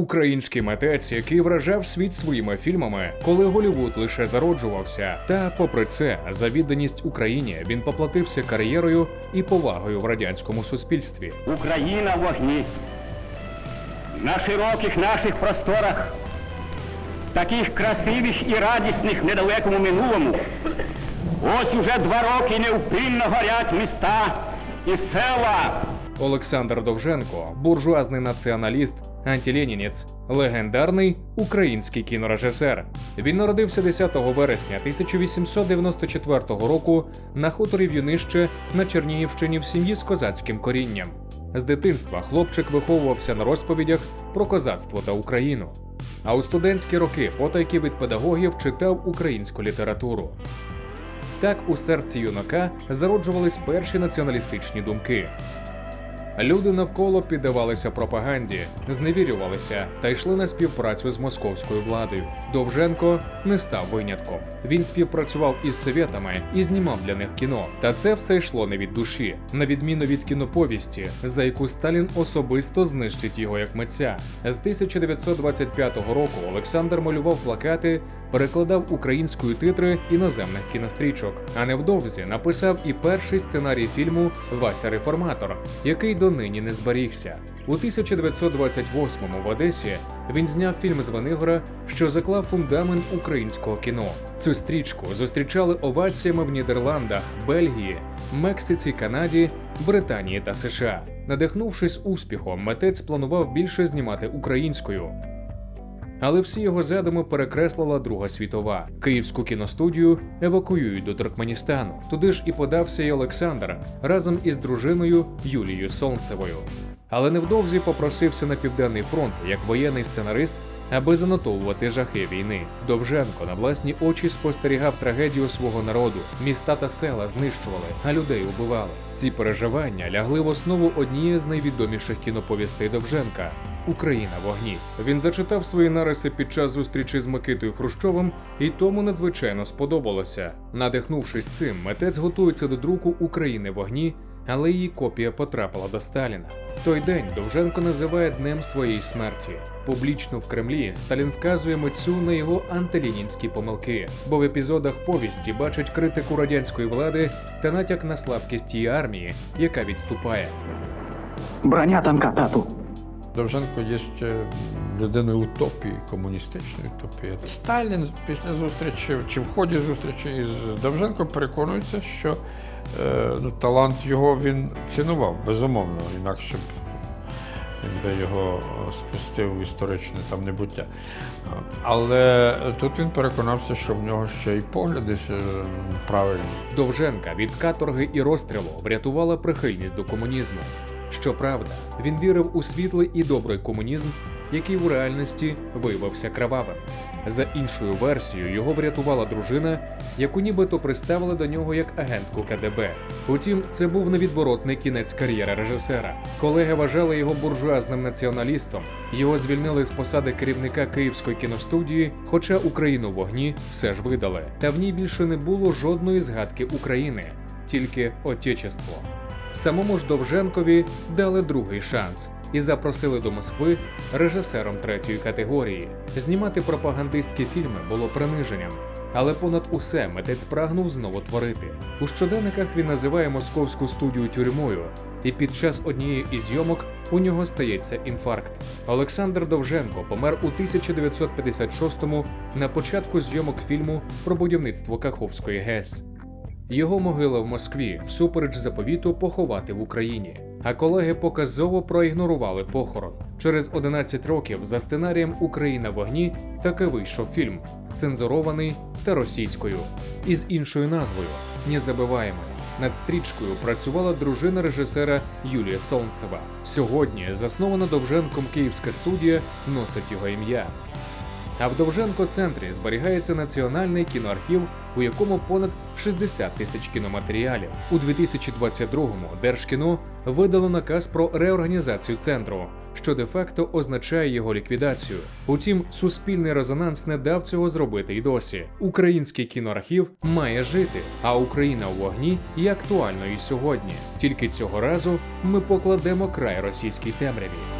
Український митець, який вражав світ своїми фільмами, коли Голівуд лише зароджувався. Та, попри це, за відданість Україні він поплатився кар'єрою і повагою в радянському суспільстві. Україна в вогні. На широких наших просторах, таких красивих і радісних недалекому минулому, ось уже два роки невпинно горять міста і села. Олександр Довженко, буржуазний націоналіст, антиленінець, легендарний український кінорежисер. Він народився 10 вересня 1894 року на хуторі В'юнище на Чернігівщині в сім'ї з козацьким корінням. З дитинства хлопчик виховувався на розповідях про козацтво та Україну. А у студентські роки потайки від педагогів читав українську літературу. Так у серці юнака зароджувались перші націоналістичні думки. Люди навколо піддавалися пропаганді, зневірювалися та йшли на співпрацю з московською владою. Довженко не став винятком. Він співпрацював із совєтами і знімав для них кіно. Та це все йшло не від душі, на відміну від кіноповісті, за яку Сталін особисто знищить його як митця. З 1925 року Олександр малював плакати, перекладав українською титри іноземних кінострічок. А невдовзі написав і перший сценарій фільму Вася Реформатор, який донині не зберігся. У 1928-му в Одесі він зняв фільм з Венигора, що заклав фундамент українського кіно. Цю стрічку зустрічали оваціями в Нідерландах, Бельгії, Мексиці, Канаді, Британії та США. Надихнувшись успіхом, митець планував більше знімати українською. Але всі його задуми перекреслила Друга світова. Київську кіностудію евакуюють до Туркменістану. Туди ж і подався й Олександр разом із дружиною Юлією Солнцевою. Але невдовзі попросився на південний фронт як воєнний сценарист, аби занотовувати жахи війни. Довженко на власні очі спостерігав трагедію свого народу. Міста та села знищували, а людей убивали. Ці переживання лягли в основу однієї з найвідоміших кіноповістей Довженка Україна в огні. Він зачитав свої нариси під час зустрічі з Микитою Хрущовим, і тому надзвичайно сподобалося. Надихнувшись цим, митець готується до друку України в огні, але її копія потрапила до Сталіна. Той день Довженко називає днем своєї смерті. Публічно в Кремлі Сталін вказує митцю на його антилінінські помилки, бо в епізодах повісті бачить критику радянської влади та натяк на слабкість її армії, яка відступає. Броня танка тату. Довженко є людиною утопії, комуністичної утопії. Сталін після зустрічі чи в ході зустрічі із Довженко переконується, що е, ну, талант його він цінував, безумовно, інакше б би його спустив в історичне там небуття. Але тут він переконався, що в нього ще й погляди е, правильні. Довженка від каторги і розстрілу врятувала прихильність до комунізму. Щоправда, він вірив у світлий і добрий комунізм, який у реальності виявився кровавим. За іншою версією, його врятувала дружина, яку нібито приставили до нього як агентку КДБ. Утім, це був невідворотний кінець кар'єри режисера. Колеги вважали його буржуазним націоналістом. Його звільнили з посади керівника Київської кіностудії, хоча Україну в вогні все ж видали. Та в ній більше не було жодної згадки України, тільки Отечество. Самому ж Довженкові дали другий шанс і запросили до Москви режисером третьої категорії. Знімати пропагандистські фільми було приниженням, але понад усе митець прагнув знову творити. У щоденниках він називає московську студію тюрмою, і під час однієї із зйомок у нього стається інфаркт. Олександр Довженко помер у 1956-му на початку зйомок фільму про будівництво Каховської ГЕС. Його могила в Москві всупереч заповіту поховати в Україні. А колеги показово проігнорували похорон. Через 11 років за сценарієм Україна в вогні таки вийшов фільм, цензурований та російською, із іншою назвою Незабиваємо. Над стрічкою працювала дружина режисера Юлія Солнцева. Сьогодні заснована Довженком Київська студія носить його ім'я. А в Довженко центрі зберігається національний кіноархів, у якому понад 60 тисяч кіноматеріалів. У 2022-му Держкіно видало наказ про реорганізацію центру, що де-факто означає його ліквідацію. Утім, суспільний резонанс не дав цього зробити й досі. Український кіноархів має жити, а Україна у вогні є актуальною сьогодні. Тільки цього разу ми покладемо край російській темряві.